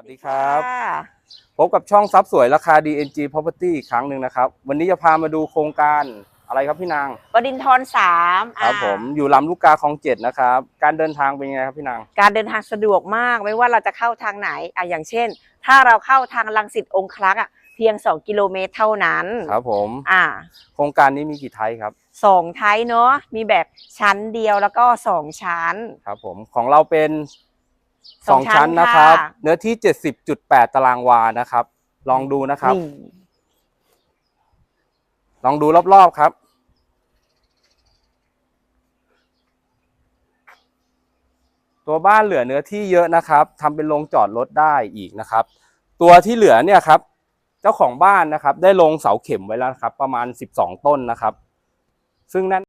วัสดีครับค่ะพบกับช่องซับสวยราคา DNG Property อีกครั้งหนึ่งนะครับ วันนี้จะพามาดูโครงการอะไรครับพี่นางบดินทรสามครับอ่าผมอยู่ลำลูกกาคลองเจ็ดนะครับ การเดินทางเป็นยังไงครับพี่นาง การเดินทางสะดวกมากไม่ว่าเราจะเข้าทางไหนอะอย่างเช่น ถ้าเราเข้าทางลังสิตองคลักษ์อะเพียง 2 กิโลเมตรเท่านั้นครับผมอ่าโครงการนี้มีกี่ไทยครับสองไทยเนาะมีแบบชั้นเดียวแล้วก็สองชั้นครับผมของเราเป็น สสอองงชั้ชั้นนนะครับค่ะเนื้อที่70.8ตารางวานะครับ ลองดูนะครับนี่ลองดูรอบๆครับ ตัวบ้านเหลือเนื้อที่เยอะนะครับทำเป็นโรงจอดรถได้อีกนะครับ ตัวที่เหลือเนี่ยครับ เจ้าของบ้านนะครับ ได้ลงเสาเข็มไว้แล้วนะครับ ประมาณ12ต้นนะครับ ซึ่งนั่น